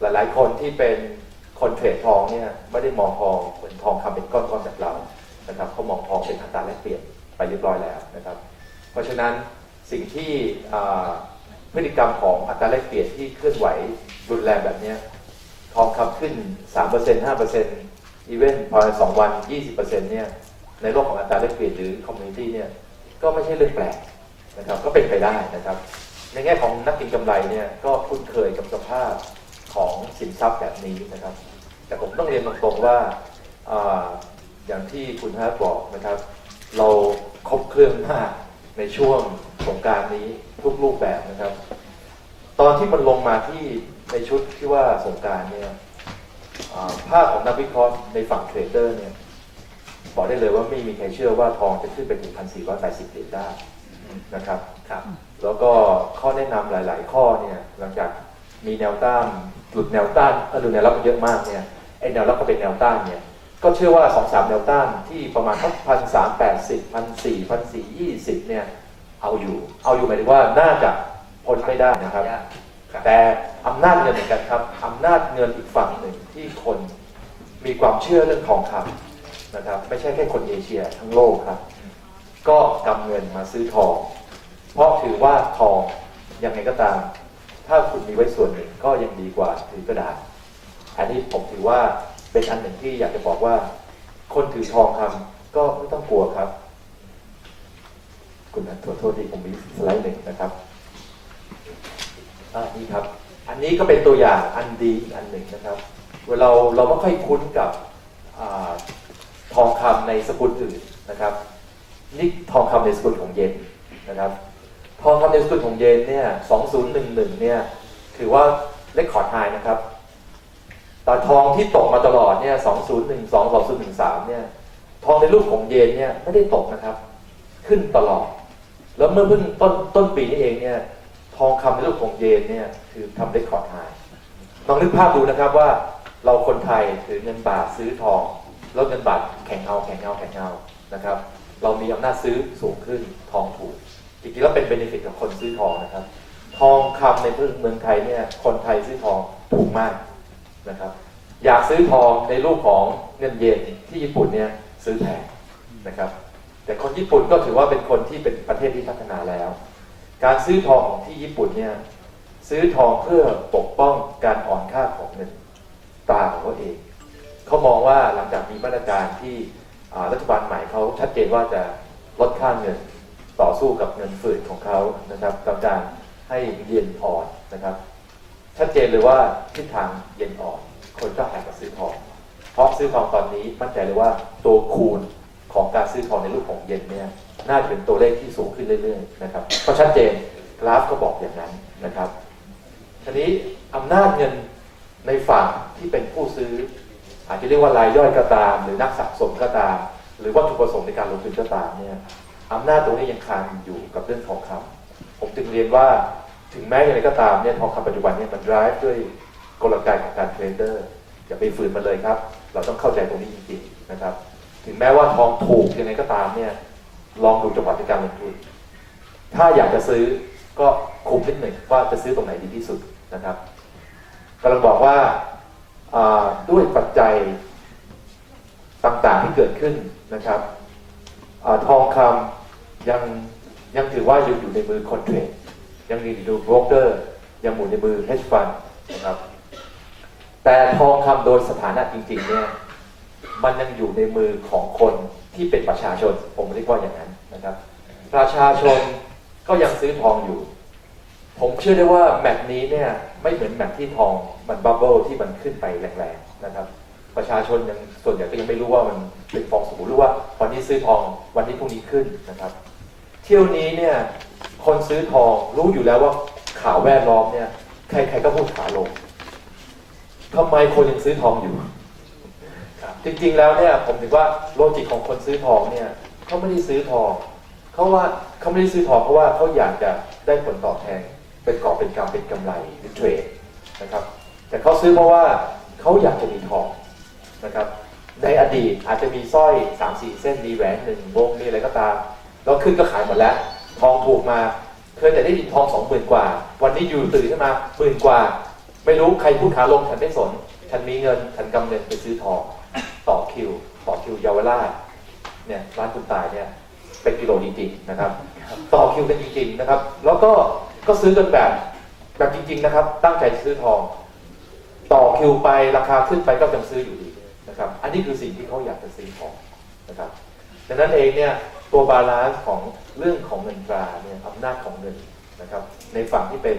หลาย ๆ คนที่เป็นคนเทรดทองเนี่ยไม่ได้มองทองเหมือนทองคำเป็นก้อนๆแบบเรานะครับเขามองทองเป็นอัตราแลกเปลี่ยนไปเรียบร้อยแล้วนะครับ เพราะฉะนั้นสิ่งที่พฤติกรรมของอัตราแลกเปลี่ยนที่เคลื่อนไหวรุนแรงแบบนี้ทองคำขึ้น 3% 5%อีเวนต์ภายในสองวัน 20%เนี่ยในโลกของอัตราแลกเปลี่ยนหรือคอมมูนิตี้เนี่ยก็ไม่ใช่เรื่องแปลกนะครับก็เป็นไปได้นะครับ ในแง่ของนักกินกำไรเนี่ยก็คุ้นเคยกับสภาพ ของสินทรัพย์แบบนี้นะครับ แต่ผมต้องเรียนตรงๆว่าอย่างที่คุณฮาร์ดบอกนะครับ เราครบเครื่องมากในช่วงสงการนี้ทุกรูปแบบนะครับ ตอนที่มันลงมาที่ในชุดที่ว่าสงการเนี่ยอ่าภาพของนักวิเคราะห์ในฝั่งเทรดเดอร์เนี่ยบอกได้เลยว่าไม่มีใครเชื่อว่าทองจะขึ้นไปถึง1,480เหรียญได้นะครับครับ แล้วก็ข้อแนะนำหลาย ๆ ข้อเนี่ยหลังจากมีแนวต้าน หลุดแนวต้านเอ่อหลุดแนวรับมาเยอะมากเนี่ยไอ้แนวรับก็เป็นแนวต้านเนี่ยก็เชื่อว่าสองสามแนวต้านที่ประมาณสักพันสามแปดสิบพันสี่พันสี่ยี่สิบเนี่ยเอาอยู่ เอาอยู่หมายถึงว่าน่าจะพ้นไม่ได้นะครับครับ แต่อำนาจเงินเหมือนกันครับอำนาจเงินอีกฝั่งหนึ่งที่คนมีความเชื่อเรื่องทองคำนะครับ ไม่ใช่แค่คนเอเชียทั้งโลกครับ ก็กำเงินมาซื้อทอง เพราะถือว่าทองยังไงก็ตาม ถ้าคุณมีไว้ส่วนหนึ่งก็ยังดีกว่าถือกระดาษ อันนี้ผมถือว่าเป็นอันหนึ่งที่อยากจะบอกว่า คนถือทองคำก็ไม่ต้องกลัวครับ คุณนัทขอโทษที่ผมมีสไลด์หนึ่งนะครับอ่านี่ครับ อันนี้ก็เป็นตัวอย่างอันดีอีกอันหนึ่งนะครับเวลาเราเราไม่ค่อยคุ้นกับอทองคำในสกุลอื่นนะครับ นี่ทองคำในสกุลของเยนนะครับ ทองคำในสกุลของเยนเนี่ย2011เนี่ยถือว่าเลคคอร์ดไฮนะครับแต่ทองที่ตกมาตลอดเนี่ย2012 2013เนี่ยทองในรูปของเยนเนี่ยไม่ได้ตกนะครับ ขึ้นตลอด แล้วเมื่อเพิ่งต้นต้นปีนี้เองเนี่ยทองคำในรูปของเยนเนี่ยคือทำเลคคอร์ดไฮลองนึกภาพดูนะครับว่าเราคนไทยถือเงินบาทซื้อทองแล้วเงินบาทแข็งเอาแข็งเอาแข็งเอานะครับ เรามีอำนาจซื้อสูงขึ้นทองถูก จริงๆแล้วเป็นเบนฟิตกับคนซื้อทองนะครับ ทองคำในเมืองไทยเนี่ยคนไทยซื้อทองถูกมากนะครับ อยากซื้อทองในรูปของเงินเยนที่ญี่ปุ่นเนี่ยซื้อแพงนะครับ แต่คนญี่ปุ่นก็ถือว่าเป็นคนที่เป็นประเทศที่พัฒนาแล้ว การซื้อทองของที่ญี่ปุ่นเนี่ยซื้อทองเพื่อปกป้องการอ่อนค่าของเงินตาของเขาเองเขามองว่าหลังจากมีมาตรการที่รัฐบาลใหม่เขาชัดเจนว่าจะลดค่าเงิน ต่อสู้กับเงินฝืดของเขานะครับกับการให้เย็นอ่อนนะครับ ชัดเจนเลยว่าทิศทางเย็นอ่อน คนก็หันมาซื้อทอง เพราะซื้อทองตอนนี้มั่นใจเลยว่าตัวคูณของการซื้อทองในรูปของเย็นเนี่ยน่าจะเป็นตัวเลขที่สูงขึ้นเรื่อยๆนะครับก็ชัดเจนกราฟก็บอกอย่างนั้นนะครับทีนี้อำนาจเงินในฝั่งที่เป็นผู้ซื้อ อาจจะเรียกว่ารายย่อยก็ตาม หรือนักสะสมก็ตาม หรือวัตถุประสงค์ในการลงทุนก็ตามเนี่ย อำนาจตรงนี้ยังคานอยู่กับเรื่องทองคำผมจึงเรียนว่าถึงแม้อย่างไรก็ตามเนี่ยทองคำปัจจุบันเนี่ยมัน drive ด้วยกลไกของการเทรดเดอร์อย่าไปฝืนมันเลยครับ เราต้องเข้าใจตรงนี้จริงๆนะครับ ถึงแม้ว่าทองถูกยังไงก็ตามเนี่ยลองดูจังหวะในการลงทุนถ้าอยากจะซื้อก็คุมนิดหนึ่งว่าจะซื้อตรงไหนดีที่สุดนะครับกำลังบอกว่าด้วยปัจจัยต่างๆที่เกิดขึ้นนะครับอทองคำ ยังยังถือว่าอยังอยู่ในมือคนเทรดยังอยู่ในมือโบรกเกอร์ยังอยู่ในมือ hedge fund นะครับ แต่ทองคำโดยสถานะจริง ๆ เนี่ยมันยังอยู่ในมือของคนที่เป็นประชาชน ผมเรียกว่าอย่างนั้นนะครับ ประชาชนก็ยังซื้อทองอยู่ ผมเชื่อได้ว่าแมตช์นี้เนี่ยไม่เหมือนแมตช์ที่ทองมันบับเบิลที่มันขึ้นไปแรงๆนะครับ ประชาชนยังส่วนใหญ่ก็ยังไม่รู้ว่ามันเป็นฟองสบู่หรือว่าวันนี้ซื้อทองวันนี้พรุ่งนี้ขึ้นนะครับ เที่ยวนี้เนี่ยคนซื้อทองรู้อยู่แล้วว่าข่าวแวดล้อมเนี่ย ใครๆก็พูดขาลงทำไมคนยังซื้อทองอยู่ครับจริงๆแล้วเนี่ย ผมถือว่าโลจิกของคนซื้อทองเนี่ยเขาไม่ได้ซื้อทองเขาว่าเขาไม่ได้ซื้อทองเพราะว่าเขาอยากจะได้ผลตอบแทนเป็นกอบเป็นกำเป็นกำไรหรือเทรดนะครับ แต่เขาซื้อเพราะว่าเขาอยากจะมีทองนะครับ ในอดีตอาจจะมีสร้อย3ามสี่เส้นมีแหวนหนึ่งวงมีอะไรก็ตาม แล้วขึ้นก็ขายหมดแล้ว ทองถูกมา เคยแต่ได้ยินทองสองหมื่นกว่า วันนี้อยู่ตื่นขึ้นมาหมื่นกว่า ไม่รู้ใครพูดขาลงฉันไม่สน ฉันมีเงินฉันกำเงินไปซื้อทองต่อคิว ต่อคิวเยาวราชเนี่ยร้านคุณตายเนี่ยเป็นกิโลจริงๆนะครับ ต่อคิวกันจริงๆนะครับ แล้วก็ก็ซื้อกันแบบแบบจริง ๆนะครับ ตั้งใจซื้อทอง ต่อคิวไปราคาขึ้นไปก็ยังซื้ออยู่ดีนะครับ อันนี้คือสิ่งที่เขาอยากจะซื้อของนะครับดังนั้นเองเนี่ย ตัวบาลานซ์ของเรื่องของเงินตราเนี่ยอำนาจของเงินนะครับ ในฝั่งที่เป็น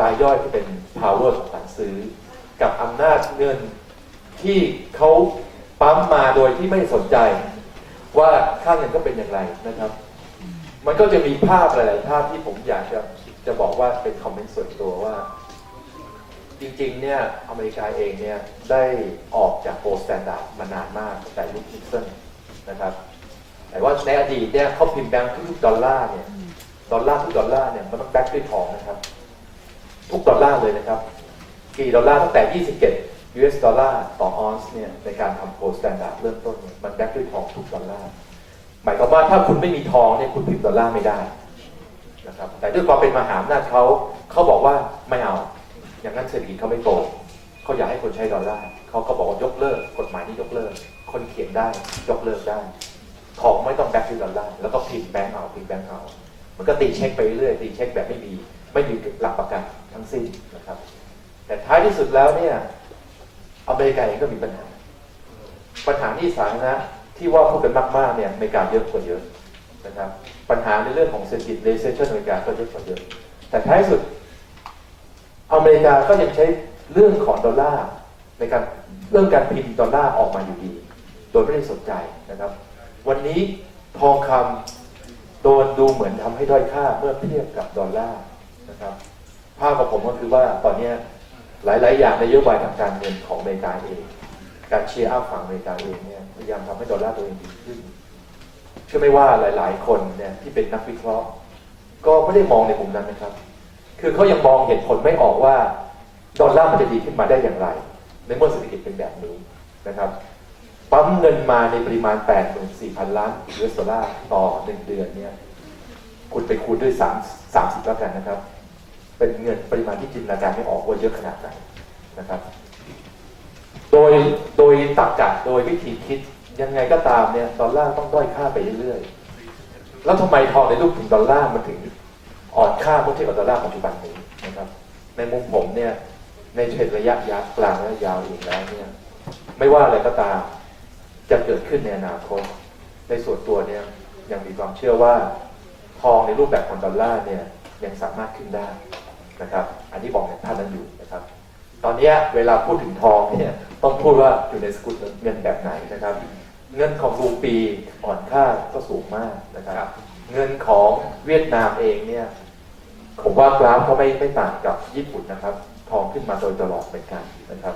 รายย่อยที่เป็น power ของการซื้อ กับอำนาจเงินที่เขาปั๊มมาโดยที่ไม่สนใจ ว่าค่าเงินก็เป็นอย่างไรนะครับ มันก็จะมีภาพหลาย ๆ ภาพที่ผมอยากจะจะบอกว่าเป็นคอมเมนต์ส่วนตัวว่า จริง ๆ เนี่ยอเมริกาเองเนี่ยได้ออกจากโกลด์สแตนดาร์ดมานานมากแต่ยุคนิกสันนะครับ แต่ว่าในอดีตเนี่ยเขาพิมพ์แบงค์ทุกดอลลาร์เนี่ยดอลลาร์ทุกดอลลาร์เนี่ยมันต้องแบ็กด้วยทองนะครับ ทุกดอลลาร์เลยนะครับ กี่ดอลลาร์ตั้งแต่ 27 US ดอลลาร์ต่อออนซ์เนี่ยในการทำโกลด์สแตนดาร์ดเริ่มต้นเนี่ยมันแบ็กด้วยทองทุกดอลลาร์หมายความว่าถ้าคุณไม่มีทองเนี่ยคุณพิมพ์ดอลลาร์ไม่ได้นะครับแต่ด้วยความเป็นมหาอำนาจเขาเขาบอกว่าไม่เอา อย่างนั้นเศรษฐกิจเขาไม่โตเขาอยากให้คนใช้ดอลลาร์เขาก็บอกว่ายกเลิก กฎหมายนี้ยกเลิก คนเขียนได้ยกเลิกได้ ของไม่ต้องแบ็กด้วยดอลลาร์แล้วก็พิมพ์แบงก์เอาพิมพ์แบงก์เอา มันก็ตีเช็คไปเรื่อยตีเช็คแบบไม่มีไม่มีหลักประกันทั้งสิ้นนะครับ แต่ท้ายที่สุดแล้วเนี่ยอเมริกาเองก็มีปัญหา ปัญหาที่สาธารณะที่ว่าพูดกันมากๆเนี่ยอเมริกาเยอะกว่าเยอะนะครับปัญหาในเรื่องของเศรษฐกิจ recession อเมริกาก็เยอะกว่าเยอะแต่ท้ายสุด อเมริกาก็ยังใช้เรื่องของดอลลาร์ในการเรื่องการพิมพ์ดอลลาร์ออกมาอยู่ดี โดยไม่ได้สนใจนะครับ วันนี้ทองคำโดนดูเหมือนทำให้ด้อยค่าเมื่อเทียบกับดอลลาร์นะครับ ภาพของผมก็คือว่าตอนเนี้หลาย ๆ อย่างในนโยบายทางการเงินของอเมริกาเอง การเชียร์อัพฝั่งอเมริกาเองเนี่ยพยายามทำให้ดอลลาร์ตัวเองดีขึ้นเชื่อไหมว่าหลาย ๆ คนเนี่ยที่เป็นนักวิเคราะห์ ก็ไม่ได้มองในมุมนั้นนะครับ คือเขายังมองเหตุผลไม่ออกว่าดอลลาร์มันจะดีขึ้นมาได้อย่างไร ในเมื่อเศรษฐกิจเป็นแบบนี้นะครับ ปั๊มเงินมาในปริมาณ 84,000 ล้านยูเอสดอลลาร์ต่อหนึ่งเดือนเนี่ยคุณไปคูณด้วย 3 30แล้วกันนะครับ เป็นเงินปริมาณที่จินตนาการไม่ออกว่าเยอะขนาดไหนนะครับ โดยโดยตักกะโดยวิธีคิดยังไงก็ตามเนี่ยดอลลาร์ต้องด้อยค่าไปเรื่อยๆ แล้วทำไมทองในรูปถึงดอลลาร์มันถึงอ่อนค่าเมื่อเทียบกับดอลลาร์ปัจจุบันนี้นะครับ ในมุมผมเนี่ยในเทรดระยะยาวกลางและยาวเองแล้วเนี่ยไม่ว่าอะไรก็ตาม จะเกิดขึ้นในอนาคต ในส่วนตัวเนี่ยยังมีความเชื่อว่า ทองในรูปแบบของดอลลาร์เนี่ยยังสามารถขึ้นได้นะครับ อันนี้บอกในท่านนั้นอยู่นะครับ ตอนเนี้ยเวลาพูดถึงทองเนี่ยต้องพูดว่าอยู่ในสกุลเงินแบบไหนนะครับ เงินของรูปีอ่อนค่าก็สูงมากนะครับ เงินของเวียดนามเองเนี่ยผมว่ากราฟก็ไม่ไม่ต่างกับญี่ปุ่นนะครับ ทองขึ้นมาโดยตลอดเหมือนกันนะครับ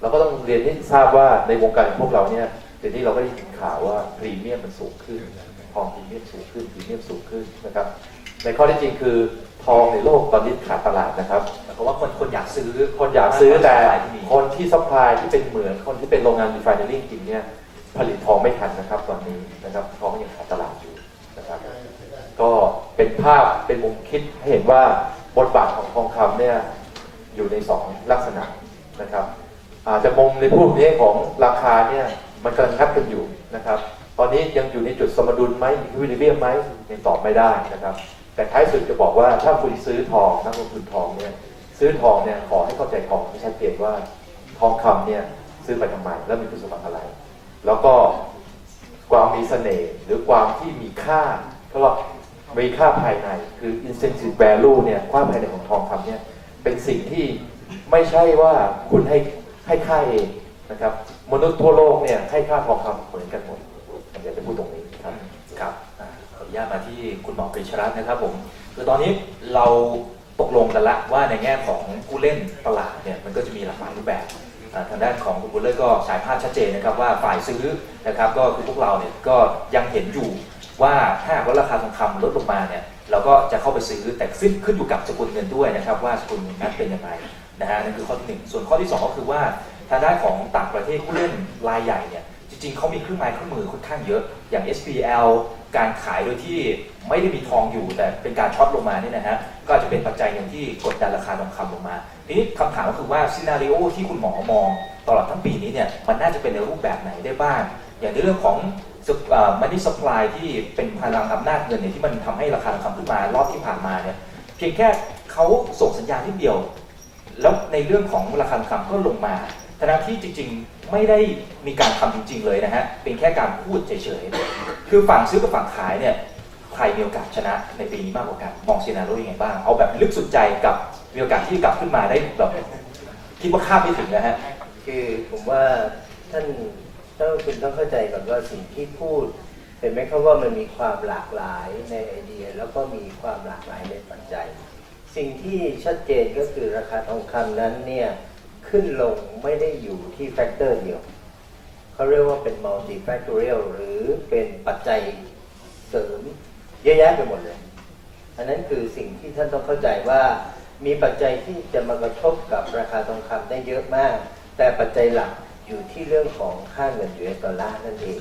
เราก็ต้องเรียนให้ทราบว่าในวงการของพวกเราเนี่ยเดี๋ยวนี้เราก็ได้ยินข่าวว่าพรีเมียมมันสูงขึ้นทองพรีเมียมสูงขึ้นพรีเมียมสูงขึ้นนะครับ ในข้อที่จริงคือทองในโลกตอนนี้ขาดตลาดนะครับเพราะว่าคนคนอยากซื้อคนอยากซื้อแต่ที่มีคนที่ซัพพลายที่เป็นเหมือนคนที่เป็นโรงงานรีไฟเนอรี่จริงๆเนี่ยผลิตทองไม่ทันนะครับตอนนี้นะครับทองยังขาดตลาดอยู่นะครับ ก็เป็นภาพเป็นมุมคิดให้เห็นว่าบทบาทของทองคำเนี่ยอยู่ในสองลักษณะนะครับอา จจะมุมในพูดนี้ของราคาเนี่ยมันกำลังคับกันอยู่นะครับ ตอนนี้ยังอยู่ในจุดสมดุลไหมอีวิลเบียมไหมยังตอบไม่ได้นะครับ แต่ท้ายสุดจะบอกว่าถ้าคุณซื้อทองนักลงทุนทองเนี่ยซื้อทองเนี่ยขอให้เข้าใจทองให้ชัดเจนว่าทองคำเนี่ยซื้อไปทำไมแล้วมีคุณสมบัติอะไร แล้วก็ความมีเสน่ห์หรือความที่มีค่าเขาเรียกว่ามีค่าภายในคือ intrinsic value เนี่ยค่าภายในของทองคำเนี่ยเป็นสิ่งที่ไม่ใช่ว่าคุณให้ ให้ค่าเองนะครับ มนุษย์ทั่วโลกเนี่ยให้ค่าทองคำเหมือนกันหมดอยากจะพูดตรงนี้ครับครับขออนุญาตมาที่คุณหมอกฤษรัตน์นะครับผมคือตอนนี้เราตกลงกันละว่าในแง่ของผู้เล่นตลาดเนี่ยมันก็จะมีหลากหลายรูปแบบทางด้านของคุณบุญเลิศก็ฉายภาพชัดเจนนะครับว่าฝ่ายซื้อนะครับก็คือพวกเราเนี่ยก็ยังเห็นอยู่ว่าถ้าว่าราคาทองคำลดลงมาเนี่ยเราก็จะเข้าไปซื้อแต่ขึ้นขึ้นอยู่กับสกุลเงินด้วยนะครับว่าสกุลเงินนั้นเป็นยังไง นะฮะนั่นคือข้อที่หนึ่งส่วนข้อที่สองก็คือว่าทางด้านของต่างประเทศผู้เล่นรายใหญ่เนี่ยจริงๆเขามีเครื่องไม้เครื่องมือค่อนข้างเยอะอย่าง SPL การขายโดยที่ไม่ได้มีทองอยู่แต่เป็นการช็อตลงมาเนี่ยนะฮะก็จะเป็นปัจจัยหนึ่งที่กดดันราคาทองคำลงมา ทีนี้คำถามก็คือว่าซีนารีโอที่คุณหมอมองตลอดทั้งปีนี้เนี่ยมันน่าจะเป็นในรูปแบบไหนได้บ้าง อย่างในเรื่องของมันนี่สปายที่เป็นพลังอำนาจเงินเนี่ยที่มันทำให้ราคาทองคำขึ้นมารอบที่ผ่านมาเนี่ยเพียงแค่เขาส่งสัญญาณนิดเดียว แล้วในเรื่องของราคาทองคำก็ลงมาทั้งที่จริงๆไม่ได้มีการทำจริง ๆ เลยนะฮะ เป็นแค่การพูดเฉยๆ คือฝั่งซื้อกับฝั่งขายเนี่ยใครมีโอกาสชนะในปีนี้มากกว่ากันมองซีนาโร่ยังไงบ้าง เอาแบบลึกสุดใจกับมีโอกาสที่กลับขึ้นมาได้แบบคิดว่าคาดไม่ถึงนะฮะ คือผมว่าท่านต้องคุณต้องเข้าใจก่อนว่าสิ่งที่พูดเห็นไหมครับว่ามันมีความหลากหลายในไอเดีย แล้วก็มีความหลากหลายในปัจจัย สิ่งที่ชัดเจนก็คือราคาทองคำนั้นเนี่ยขึ้นลงไม่ได้อยู่ที่แฟกเตอร์เดียวเขาเรียกว่าเป็น multifactorial หรือเป็นปัจจัยเสริมเยอะแยะไปหมดเลย อันนั้นคือสิ่งที่ท่านต้องเข้าใจว่ามีปัจจัยที่จะมากระทบกับราคาทองคำได้เยอะมาก แต่ปัจจัยหลักอยู่ที่เรื่องของค่าเงินยูเอสดอลลาร์นั่นเอง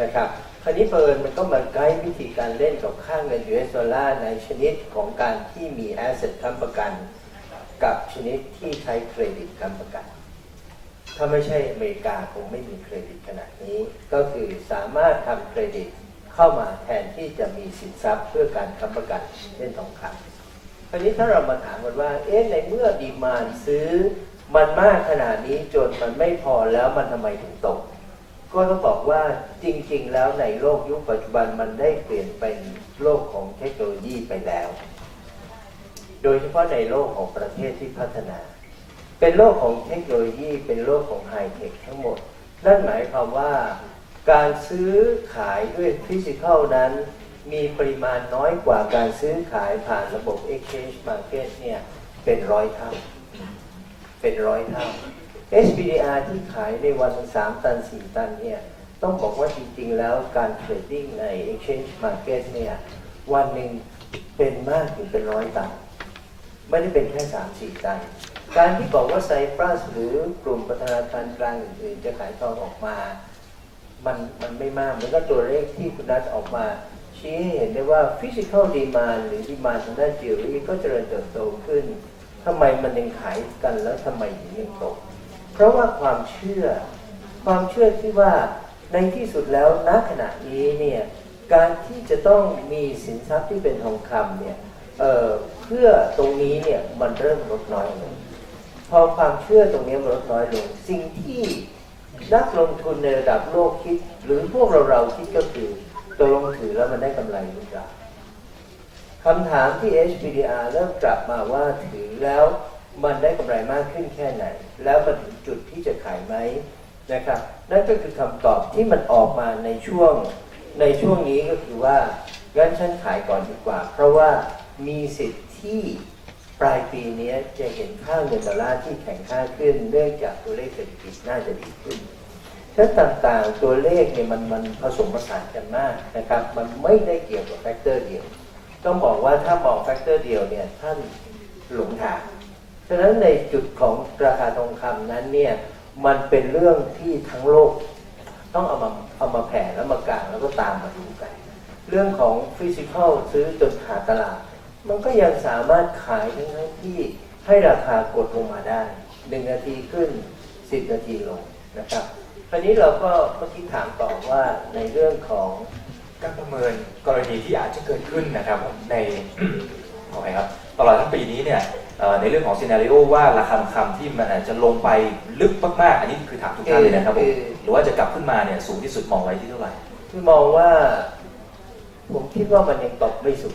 นะครับ คราวนี้เปิดมันก็มาไกด์วิธีการเล่นกับค่าเงินยูเอสดอลลาร์ในชนิดของการที่มีแอสเซทค้ำประกัน กับชนิดที่ใช้เครดิตค้ำประกัน ถ้าไม่ใช่อเมริกาคงไม่มีเครดิตขนาดนี้ ก็คือสามารถทำเครดิตเข้ามาแทนที่จะมีสินทรัพย์เพื่อการค้ำประกันเช่นทองคำคราวนี้ถ้าเรามาถามกันว่า เอ๊ะในเมื่อดีมานซื้อมันมากขนาดนี้จนมันไม่พอแล้วมันทำไมถึงตก ก็ต้องบอกว่าจริง ๆ แล้วในโลกยุคปัจจุบันมันได้เปลี่ยนเป็นโลกของเทคโนโลยีไปแล้ว โดยเฉพาะในโลกของประเทศที่พัฒนา เป็นโลกของเทคโนโลยีเป็นโลกของไฮเทคทั้งหมด นั่นหมายความว่าการซื้อขายด้วยฟิสิก a ลนั้น มีปริมาณน้อยกว่าการซื้อขายผ่านระบบ exchange market เนี่ยเป็นร้อยเท่า เป็นร้อยเท่า SPDR ที่ขายในวันสามตันสี่ตันเนี่ยต้องบอกว่าจริงๆ แล้วการเทรดดิ้งใน exchange market เนี่ยวันหนึ่งเป็นมากถึงเป็นร้อยตัน ไม่ได้เป็นแค่สามสี่ตัน การที่บอกว่าไซปรัสหรือกลุ่มพัฒนาคารกลางอื่นๆจะขายทองออกมา มันมันไม่มากมันก็ตัวเลขที่คุณนัทออกมาชี้ให้เห็นได้ว่าฟิสิก a l ดีมานหรือดีมานทางด้านจิวเวลรี่ก็เจริญเติบโตขึ้นทำไมมันยังขายกันแล้วทำไมถึงยังตก เพราะว่าความเชื่อ ความเชื่อที่ว่าในที่สุดแล้วณขณะนี้เนี่ยการที่จะต้องมีสินทรัพย์ที่เป็นทองคำเนี่ยเเพื่อตรงนี้เนี่ยมันเริ่มลดน้อยลงพอความเชื่อตรงนี้มันลดน้อยลง สิ่งที่นักลงทุนในระดับโลกคิด หรือพวกเราเราคิดก็คือตัวลงถือแล้วมันได้กำไรหรือเปล่าคำถามที่ HBDR เริ่มกลับมาว่าถือแล้ว มันได้กำไรมากขึ้นแค่ไหน แล้วมันถึงจุดที่จะขายไหมนะครับ นั่นก็คือคำตอบที่มันออกมาในช่วงในช่วงนี้ก็คือว่างั้นฉันขายก่อนดีกว่า เพราะว่ามีสิทธิ์ที่ปลายปีนี้จะเห็นค่าเงินดอลลาร์ที่แข็งค่าขึ้น เนื่องจากตัวเลขเศรษฐกิจน่าจะดีขึ้นชั้นต่างๆตัวเลขเนี่ยมันมันผสมผสานกันมากนะครับ มันไม่ได้เกี่ยวกับแฟกเตอร์เดียว ต้องบอกว่าถ้ามองแฟกเตอร์เดียวเนี่ยท่านหลงทาง ฉะนั้นในจุดของราคาทองคำนั้นเนี่ยมันเป็นเรื่องที่ทั้งโลก ต้องเอามาเอามาแผ่แล้วมากางแล้วก็ตามมาดูกัน เรื่องของฟิสิก a l ซื้อจนขาดตลาด มันก็ยังสามารถขายทั้งที่ให้ราคากดลงมาได้หนึ่งนาทีขึ้นสิบนาทีลงนะครับคราวนี้เราก็เมื่อกี้ถามต่อว่าในเรื่องของการประเมินกรณีที่อาจจะเกิดขึ้นนะครับในขออภัยครับตลอดทั้งปีนี้เนี่ย ในเรื่องของซีนารีโอว่าราคาทองคำที่มันอาจจะลงไปลึกมากๆ อันนี้คือถามทุกท่านเลยนะครับผมคือหรือว่าจะกลับขึ้นมาเนี่ยสูงที่สุดมองไว้ที่เท่าไหร่ที่มองว่า ผมคิดว่ามันยังตกไม่สุด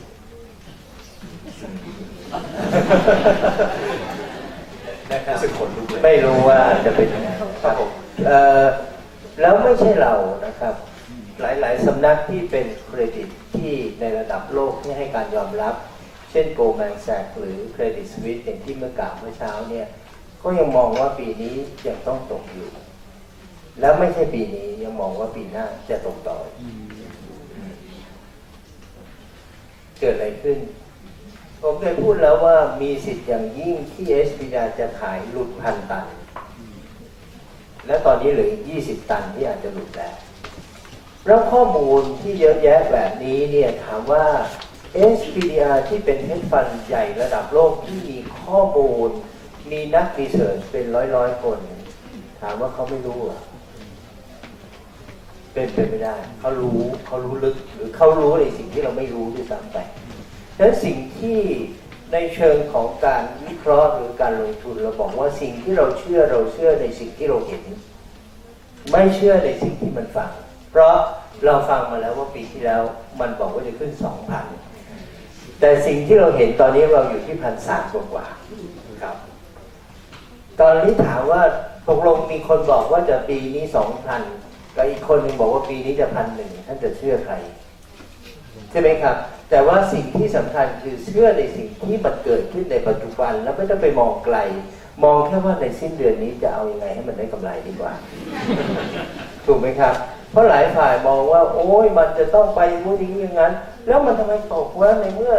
นะครับรู้สึกขนลุกเลยไม่รู้ว่าจะเป็นยังไงครับผมเอ่อแล้วไม่ใช่เรานะครับ หลายๆสำนักที่เป็นเครดิตที่ในระดับโลกที่ให้การยอมรับ เช่น Goldman Sachs หรือ Credit Suisse อย่างที่เมื่อกล่าวเมื่อเช้าเนี่ยก็ยังมองว่าปีนี้ยังต้องตกอยู่ แล้วไม่ใช่ปีนี้ยังมองว่าปีหน้าจะตกต่ออเกิดอะไรขึ้น ผมเคยพูดแล้วว่ามีสิทธิ์อย่างยิ่งที่เอสพีดาจะขายหลุดพันตัน และตอนนี้เหลืออีก20ตันที่อาจจะหลุดแล้วแล้วข้อมูลที่เยอะแยะแบบนี้เนี่ยถามว่า SPDR ที่เป็นเฮดฟันใหญ่ระดับโลกที่มีข้อมูล มีนักรีเสิร์ชเป็นร้อยร้อยคน ถามว่าเขาไม่รู้เหรอะเป็นไปไม่ได้ เขารู้เขารู้ลึกหรือเขารู้ในสิ่งที่เราไม่รู้ด้วยซ้ำไปดังนั้นสิ่งที่ในเชิงของการวิเคราะห์หรือการลงทุนเราบอกว่าสิ่งที่เราเชื่อเราเชื่อในสิ่งที่เราเห็น ไม่เชื่อในสิ่งที่มันฟัง เพราะเราฟังมาแล้วว่าปีที่แล้วมันบอกว่าจะขึ้นสองพัน แต่สิ่งที่เราเห็นตอนนี้เราอยู่ที่พันสามกว่าครับ ตอนนี้ถามว่าตกลงมีคนบอกว่าจะปีนี้สองพันกับอีกคนหนึ่งบอกว่าปีนี้จะพันหนึ่งท่านจะเชื่อใคร ใช่ไหมครับ แต่ว่าสิ่งที่สำคัญคือเชื่อในสิ่งที่มันเกิดขึ้นในปัจจุบัน แล้วไม่ต้องไปมองไกล มองแค่ว่าในสิ้นเดือนนี้จะเอาอยัางไงให้มันได้กำไรดีกว่า ถูกไหมครับ เพราะหลายฝ่ายมองว่า โอ้ยมันจะต้องไปมูนี้อย่างนั้น แล้วมันทำไมตกว่าในเมื่อ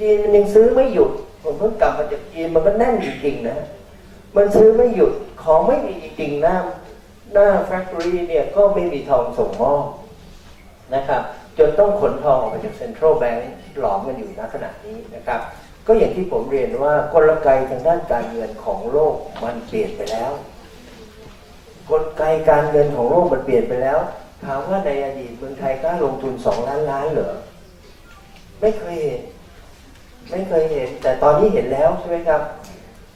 จีนมันยังซื้อไม่หยุดผมเพิ่งกลับมาจากจีนมันก็แน่นจริงๆนะมันซื้อไม่หยุดของไม่มีจริงๆหน้าหน้าแฟคทอรี่เนี่ยก็ไม่มีทองส่งมอบนะครับ จนต้องขนทองออกมาจากเซ็นทรัลแบงก์หลอมกันอยู่ณขณะนี้นะครับก็อย่างที่ผมเรียนว่ากลไกทางด้านการเงินของโลกมันเปลี่ยนไปแล้ว กลไกการเงินของโลกมันเปลี่ยนไปแล้ว ถามว่าในอดีตเมืองไทยกล้าลงทุนสองล้านล้านเหรอไม่เคยเห็นไม่เคยเห็น แต่ตอนนี้เห็นแล้วใช่ไหมครับ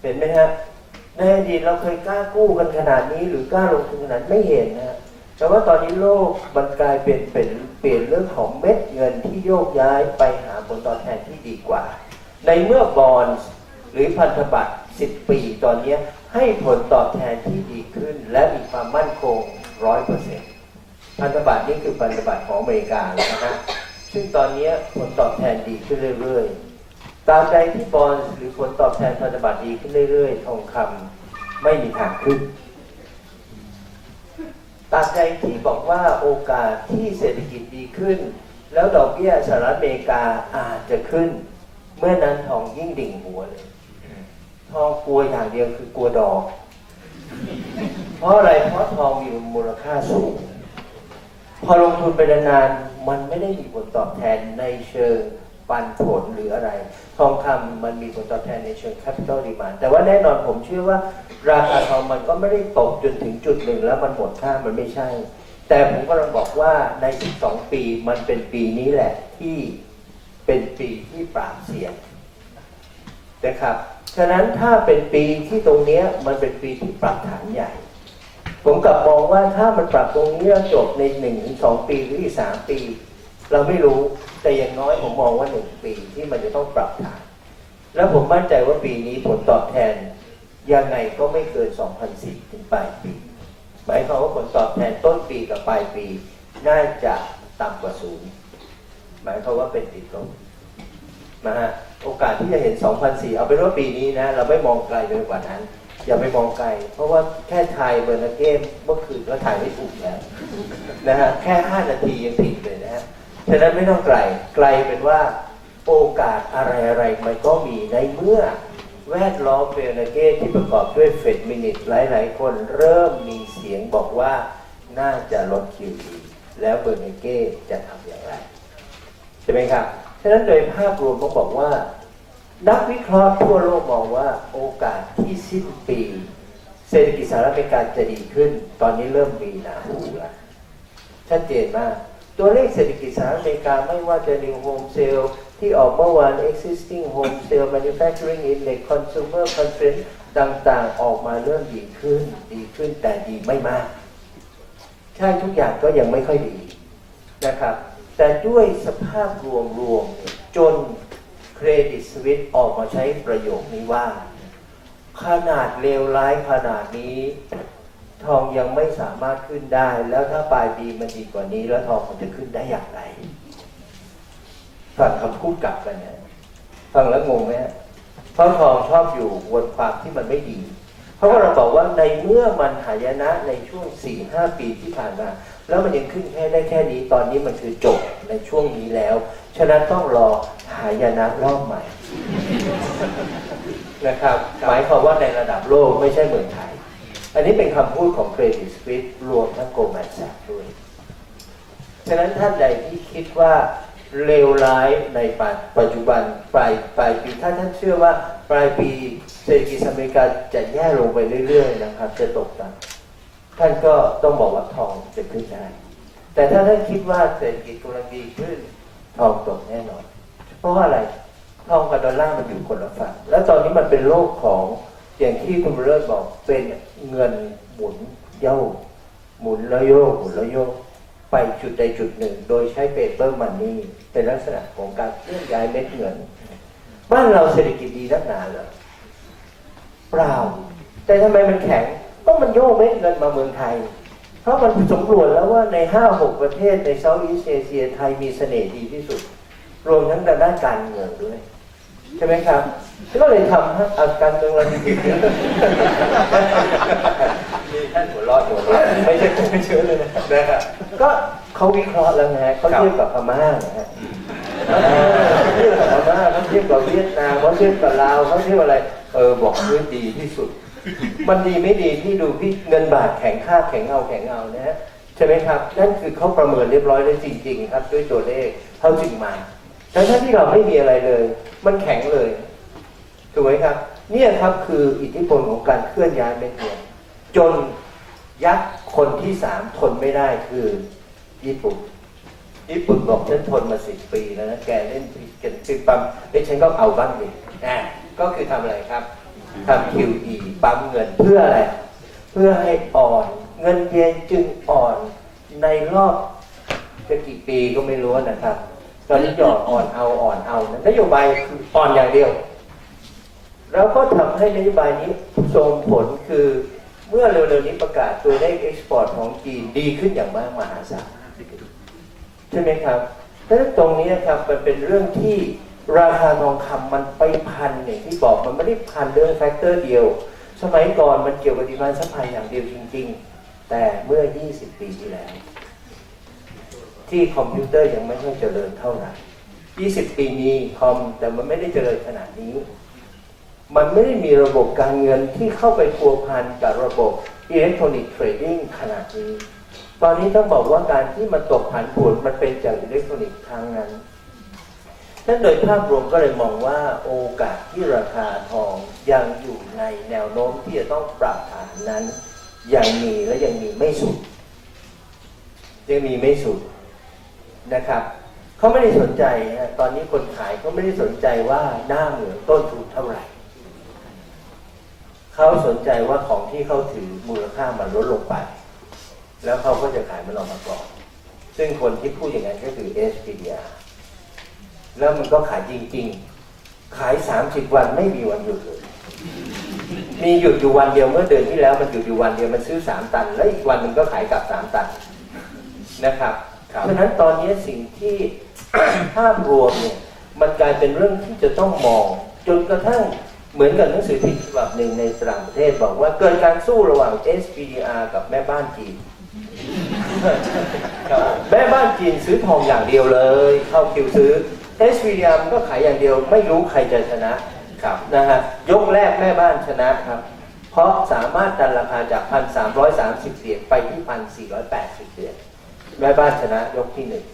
เห็นไหมฮะในอดีตเราเคยกล้ากู้กันขนาดนี้ หรือกล้าลงทุนขนาดไม่เห็นนะฮะแต่ว่าตอนนี้โลกมันกลายเป็นเป็นเปลี่ยนเรื่องของเม็ดเงินที่โยกย้ายไปหาผลตอบแทนที่ดีกว่า ในเมื่อบอลหรือพันธบัตร10 ปีตอนนี้ ให้ผลตอบแทนที่ดีขึ้น และมีความมั่นคงร้อยเปอร์เซ็นต์พันธบัตรนี่คือพันธบัตรของอเมริกานะฮะซึ่งตอนนี้ผลตอบแทนดีขึ้นเรื่อยๆ ตามใดที่บอลหรือผลตอบแทนพันธบัตรดีขึ้นเรื่อยๆ ทองคำไม่มีทางขึ้นตาบใดที่บอกว่าโอกาสที่เศรษฐกิจดีขึ้น แล้วดอกเบี้ยสหรัฐอเมริกาอาจจะขึ้น เมื่อนั้นทองยิ่งดิ่งหัวเลย ทองกลัวอย่างเดียวคือกลัวดอก เพราะอะไรเพราะทองมีมูลค่าสูง พอลงทุนไปนานๆมันไม่ได้มีผลตอบแทนในเชิงปันผลหรืออะไร ทองคำมันมีผลตอบแทนในเชิง capital demand แต่ว่าแน่นอนผมเชื่อว่า ราคาทองมันก็ไม่ได้ตกจนถึงจุดหนึ่งแล้วมันหมดค่ามันไม่ใช่ แต่ผมกำลังบอกว่าใน12ปีมันเป็นปีนี้แหละที่เป็นปีที่ปราบเสียงนะครับ ฉะนั้นถ้าเป็นปีที่ตรงเนี้ยมันเป็นปีที่ปรับฐานใหญ่ ผมกลับมองว่าถ้ามันปรับตรงนี้แล้วจบในหนึ่งถึงสองปีหรืออีกสามปี เราไม่รู้แต่อย่างน้อยผมมองว่าหนึ่งปีที่มันจะต้องปรับฐาน แล้วผมมั่นใจว่าปีนี้ผลตอบแทนยังไงก็ไม่เกิน2,004ถึงปลายปีหมายความว่าผลตอบแทนต้นปีกับปลายปี น่าจะต่ำกว่าศูนย์หมายความว่าเป็นติดลบนะฮะ โอกาสที่จะเห็น 2,004 เอาเป็นว่าปีนี้นะ เราไม่มองไกลไปกว่านั้น อย่าไปมองไกล เพราะว่าแค่ทายเบอร์นาเกมเมื่อคืนก็ถ่ายไม่ถูกแล้วนะฮะแค่ 5 นาทียังผิดเลยนะฮะฉะนั้นไม่ต้องไกลไกลเป็นว่าโอกาสอะไรอะไรมันก็มีในเมื่อแวดล้อมเบอร์นาเกมที่ประกอบด้วยเฟดมินิทหลาย ๆ คนเริ่มมีเสียงบอกว่าน่าจะลด QE แล้วเบอร์นาเก้จะทำอย่างไร ใช่ไหมครับ ฉะนั้นโดยภาพรวมต้องบอกว่า นักวิเคราะห์ทั่วโลกมองว่าโอกาสที่สิ้นปี เศรษฐกิจสหรัฐอเมริกาจะดีขึ้น ตอนนี้เริ่มมีหนาหูแล้วชัดเจนมาก ตัวเลขเศรษฐกิจสหรัฐอเมริกาไม่ว่าจะ New Home Sale ที่ออกเมื่อวาน Existing Home Sale Manufacturing Index Consumer Confidence ต่างๆ ออกมาเริ่มดีขึ้น ดีขึ้นแต่ดีไม่มาก ใช่ทุกอย่างก็ยังไม่ค่อยดีนะครับ แต่ด้วยสภาพรวมรวมๆจนเครดิตสวิตออกมาใช้ประโยคนี้ว่า ขนาดเลวร้ายขนาดนี้ ทองยังไม่สามารถขึ้นได้ แล้วถ้าปลายปีมันดีกว่านี้ แล้วทองมันจะขึ้นได้อย่างไรฟังคำพูดกลับกันนะฟังแล้วงงไหมเพราะทองชอบอยู่บนความที่มันไม่ดี เพราะว่าเราบอกว่าในเมื่อมันหายนะในช่วง4-5ปีที่ผ่านมา แล้วมันยังขึ้นแค่ได้แค่นี้ตอนนี้มันคือจบในช่วงนี้แล้ว ฉะนั้นต้องรอหายนะรอบใหม่นะครับ หมายความว่าในระดับโลกไม่ใช่เมืองไทย อันนี้เป็นคำพูดของเครดิตสวิสรวมทั้งโกลแมนแซกด้วย ฉะนั้นท่านใดที่คิดว่าเลวร้ายในปัจจุบันปลายปลายปีถ้าท่านเชื่อว่าปลายปีเศรษฐกิจอเมริกาจะแย่ลงไปเรื่อยๆนะครับ จะตกต่ำ ท่านก็ต้องบอกว่าทองจะขึ้นได้ แต่ถ้าท่านคิดว่าเศรษฐกิจกำลังดีขึ้นทองตกแน่นอน เพราะว่าอะไรทองกับดอลลาร์มันอยู่คนละฝั่งแล้วตอนนี้มันเป็นโลกของอย่างที่คุณเลิศบอกเป็นเงินหมุนโยกหมุนแล้วโยกหมุนแล้วโยกไปจุดใดจุดหนึ่ง โดยใช้เปเปอร์มันนี่เป็นลักษณะของการเคลื่อนย้ายเม็ดเงินบ้านเราเศรษฐกิจดีนักหนาเหรอเปล่า แต่ทำไมมันแข็ง ต้องมันโยกเม็ดเงินมาเมืองไทย เพราะมันสำรวจแล้วว่าในห้าหกประเทศในเซาท์อีสเอเชียไทยมีเสน่ห์ดีที่สุด รวมทั้งด้านการเมืองด้วยใช่ไหมครับก็เลยทำอาการเมืองเราดีขึ้นมีท่านหัวเราะหัวเราะไม่ใช่ไม่เชื่อเลยนะครับก็เขาวิเคราะห์แล้วไงเขาเทียบกับพม่านะฮะเขาเทียบกับพม่าเขาเทียบกับเวียดนามเขาเทียบกับลาวเขาเทียบอะไร เออบอกเรื่องดีที่สุด มันดีไม่ดีที่ดูพี่เงินบาทแข็งค่าแข็งเอาแข็งเอานะฮะใช่ไหมครับ นั่นคือเขาประเมินเรียบร้อยแล้วจริง ๆ ครับ ด้วยตัวเลขเขาจึงมาแต่ถ้าที่เราไม่มีอะไรเลย มันแข็งเลยถูกไหมครับ เนี่ยครับคืออิทธิพลของการเคลื่อนย้ายเม็ดเงินจนยักษ์คนที่สามทนไม่ได้คือญี่ปุ่นญี่ปุ่นบอกฉันทนมาสิบปีแล้วนะแกเล่นผิดกันปิดปั๊มเอ้ยฉันก็เอาบ้างดิอ่าก็คือทำอะไรครับ ทำ QE ปั๊มเงินเพื่ออะไร เพื่อให้อ่อน เงินเยนจึงอ่อนในรอบจะกี่ปีก็ไม่รู้นะครับ ตอนนี้หยอดอ่อนเอาอ่อนเอานโยบายคืออ่อนอย่างเดียว แล้วก็ทำให้นโยบายนี้ส่งผลคือเมื่อเร็วๆนี้ประกาศตัวเลขเอ็กซ์พอร์ตของจีนดีขึ้นอย่างมากมหาศาลใช่ไหมครับแต่ตรงนี้นะครับมันเป็นเรื่องที่ ราคาทองคำมันไปพันอย่างที่บอกมันไม่ได้พันเรื่องแฟกเตอร์เดียว สมัยก่อนมันเกี่ยวกับดีมานซัพพลายอย่างเดียวจริง ๆ แต่เมื่อ 20 ปีที่แล้ว ที่คอมพิวเตอร์ยังไม่ค่อยเจริญเท่าไหร่ 20 ปีมีคอมแต่มันไม่ได้เจริญขนาดนี้ มันไม่ได้มีระบบการเงินที่เข้าไปพัวพันกับระบบอิเล็กทรอนิกส์เทรดดิ้งขนาดนี้ ตอนนี้ต้องบอกว่าการที่มันตกผันผวนมันเป็นจากอิเล็กทรอนิกส์ทางนั้น นั่นโดยภาพรวมก็เลยมองว่าโอกาสที่ราคาทองยังอยู่ในแนวโน้มที่จะต้องปรับฐานนั้นยังมีและยังมีไม่สุด ยังมีไม่สุดนะครับเขาไม่ได้สนใจตอนนี้คนขายเขาไม่ได้สนใจว่าหน้าเหมือนต้นทุนเท่าไหร่เขาสนใจว่าของที่เขาถือมูลค่ามันลดลงไป แล้วเขาก็จะขายมันออกมาก่อน ซึ่งคนที่พูดอย่างนั้นก็คือ SPDR แล้วมันก็ขายจริง ๆ ขาย30วันไม่มีวันหยุดเลยมีหยุดอยู่วันเดียวเมื่อเดือนที่แล้วมันหยุดอยู่วันเดียวมันซื้อ3ตัน แล้วอีกวันหนึ่งก็ขายกลับ3ตันนะครับครับเพราะฉะนั้นตอนนี้สิ่งที่ภาพรวมเนี่ยมันกลายเป็นเรื่องที่จะต้องมอง จนกระทั่งเหมือนกับหนังสือพิมพ์ฉบับหนึ่งในต่างประเทศบอกว่าเกิดการสู้ระหว่าง SPDR กับแม่บ้านจีนแม่บ้านจีนซื้อทองอย่างเดียวเลย เข้าคิวซื้อ SPDR มันก็ขายอย่างเดียว ไม่รู้ใครจะชนะครับนะฮะยกแรกแม่บ้านชนะครับ เพราะสามารถดันราคาจาก1,330เหรียญไปที่1,480เหรียญแม่บ้านชนะยกที่หนึ่ง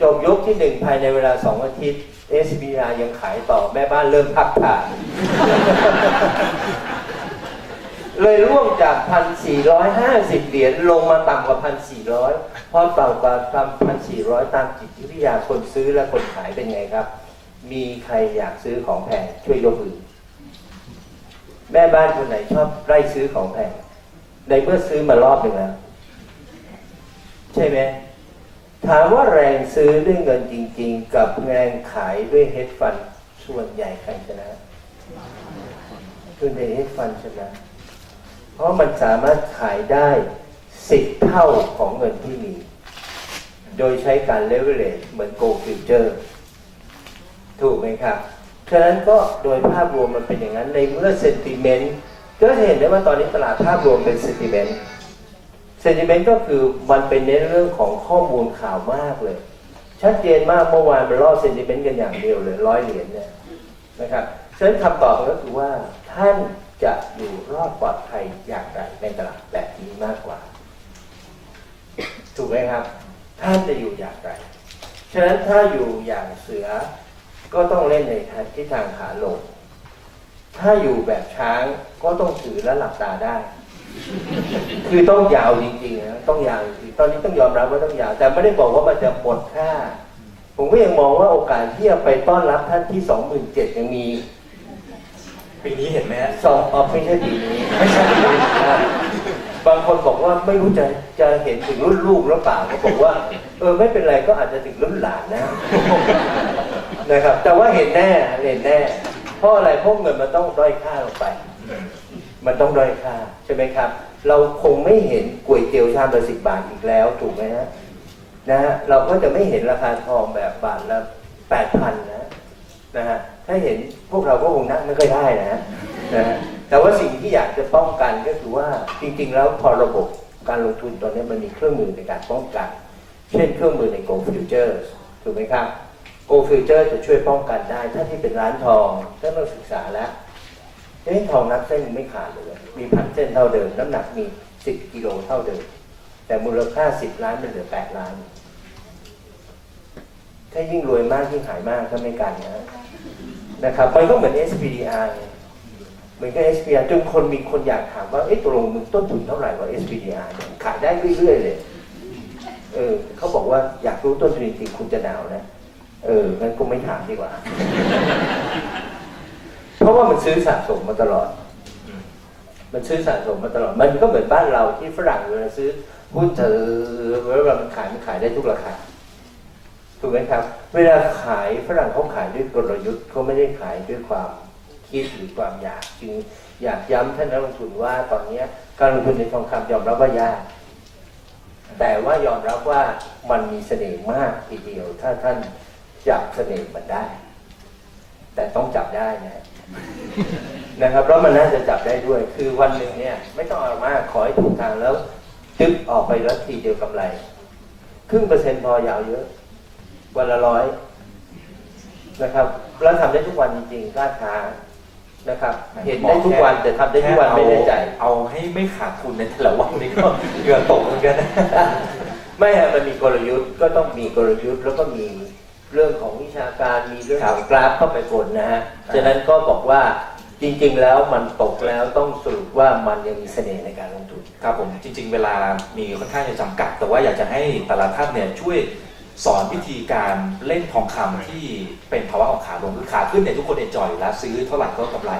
จบยกที่หนึ่งภายในเวลาสองอาทิตย์ SBR ยังขายต่อแม่บ้านเริ่มพักถ่าย เลยร่วงจาก 1,450 เหรียญลงมาต่ำกว่า 1,400เพราะต่ำกว่าตาม1,400 ตามจิตวิทยาคนซื้อและคนขายเป็นไงครับ มีใครอยากซื้อของแพงช่วยยกมือ แม่บ้านคนไหนชอบไล่ซื้อของแพง ในเมื่อซื้อมารอบหนึ่งแล้ว ใช่ไหม ถามว่าแรงซื้อด้วยเงินจริง ๆ กับแรงขายด้วยเฮดฟันส่วนใหญ่ใครชนะคือในเฮดฟันชนะ เพราะมันสามารถขายได้สิบเท่าของเงินที่มี โดยใช้การเลเวลเลตเหมือนโกลฟิวเจอร์ถูกไหมครับ ฉะนั้นก็โดยภาพรวมมันเป็นอย่างนั้น ในเมื่อเซนติเมนต์ก็เห็นได้ว่าตอนนี้ตลาดภาพรวมเป็นเซนติเมนต์เซนติเมนต์ก็คือมันเป็นเน้นเรื่องของข้อมูลข่าวมากเลย ชัดเจนมากเมื่อวานมันล่อเซนติเมนต์กันอย่างเดียวเลยร้อยเหรียญเนี่ยนะครับฉะนั้นคำตอบมันก็คือว่าท่าน จะอยู่รอดปลอดภัยอย่างไรในตลาดแบบนี้มากกว่า ถูกไหมครับ ท่านจะอยู่อย่างไร ฉะนั้นถ้าอยู่อย่างเสือก็ต้องเล่นในทางทิศทางขาลง ถ้าอยู่แบบช้างก็ต้องถือและหลับตาได้ คือต้องยาวจริงๆนะต้องยาวจริงตอนนี้ต้องยอมรับว่าต้องยาว แต่ไม่ได้บอกว่ามันจะหมดค่า ผมก็ยังมองว่าโอกาสที่จะไปต้อนรับท่านที่สองหมื่นเจ็ดยังมี ปีนี้เห็นไหมฮะสองออฟไม่ใช่ปีนี้ไม่ใช่ปีนี้บางคนบอกว่าไม่รู้จะจะเห็นถึงรุ่นลูกหรือเปล่าก็บอกว่า เออไม่เป็นไรก็อาจจะถึงรุ่นหลานนะ นะครับ แต่ว่าเห็นแน่เห็นแน่เพราะอะไรเพราะเงินมันต้องด้อยค่าลงไป มันต้องด้อยค่าใช่ไหมครับ เราคงไม่เห็นก๋วยเตี๋ยวชามละสิบบาทอีกแล้วถูกไหมฮะนะฮะเราก็จะไม่เห็นราคาทองแบบบาทละแปดพันนะ นะฮะถ้าเห็นพวกเราก็คงนั่งไม่ค่อยได้นะฮะแต่ว่าสิ่งที่อยากจะป้องกันก็คือว่าจริง ๆ แล้วพอระบบการลงทุนตอนนี้มันมีเครื่องมือในการป้องกัน เช่นเครื่องมือใน Go Futures ถูกไหมครับ Go Futures จะช่วยป้องกันได้ ถ้าที่เป็นร้านทองถ้าเราศึกษาแล้วเอ๊ะทองนับเส้นไม่ขาดเลย มีพันเส้นเท่าเดิม น้ำหนักมีสิบกิโลเท่าเดิม แต่มูลค่าสิบล้านมันเหลือแปดล้าน ถ้ายิ่งรวยมากยิ่งหายมากก็ไม่กันนะ นะครับมันก็เหมือน SPDR เหมือนกับ SPDR จนคนมีคนอยากถามว่าเอ๊ะตกลงมึงต้นทุนเท่าไหร่ว่า SPDR ขายได้เรื่อยๆเลยเออเขาบอกว่าอยากรู้ต้นทุนจริงๆคุณจะหนาวนะเอองั้นก็ไม่ถามดีกว่า เพราะว่ามันซื้อสะสมมาตลอด มันซื้อสะสมมาตลอด มันก็เหมือนบ้านเราที่ฝรั่งเวลาซื้อหุ้นเธอเวลามันขายมันขายได้ทุกราคา ถูกไหมครับ เวลาขายฝรั่งเขาขายด้วยกลยุทธ์เขาไม่ได้ขายด้วยความคิดหรือความอยากจึงอยากย้ำท่านนักลงทุนว่าตอนนี้การลงทุนในทองคำยอมรับว่ายากแต่ว่ายอมรับว่ามันมีเสน่ห์มากทีเดียว ถ้าท่านจับเสน่ห์มันได้ แต่ต้องจับได้นะนะครับแล้วมันน่าจะจับได้ด้วย คือวันหนึ่งเนี่ย ไม่ต้องเอามากขอให้ถูกทางแล้วจึ๊บออกไปแล้วทีเดียวกำไรครึ่งเปอร์เซ็นต์พอยาวเยอะ วันละร้อยนะครับแล้วทำได้ทุกวันจริงๆกล้าท้านะครับ เห็นได้ทุกวันแต่ทำได้ทุกวันไม่ได้ใจายเอาให้ไม่ขาดทุนในแต่ละวันนี้ก็เหงื่อตกเหมือนกันนะไม่ฮะมันมีกลยุทธ์ก็ต้องมีกลยุทธ์แล้วก็มีเรื่องของวิชาการมีเรื่องของกราฟเข้าไปปนนะฮะฉะนั้นก็บอกว่าจริง ๆ แล้วมันตกแล้วต้องสรุปว่ามันยังมีเสน่ห์ในการลงทุนครับผมจริง ๆ เวลามีค่อนข้างจะจำกัด แต่ว่าอยากจะให้แต่ละท่านเนี่ยช่วย สอนวิธีการเล่นทองคำที่เป็นภาวะของขาลงคือขาขึ้นเนี่ยทุกคนเอ็นจอยอยู่แล้วซื้อเท่าไหร่ก็กำไร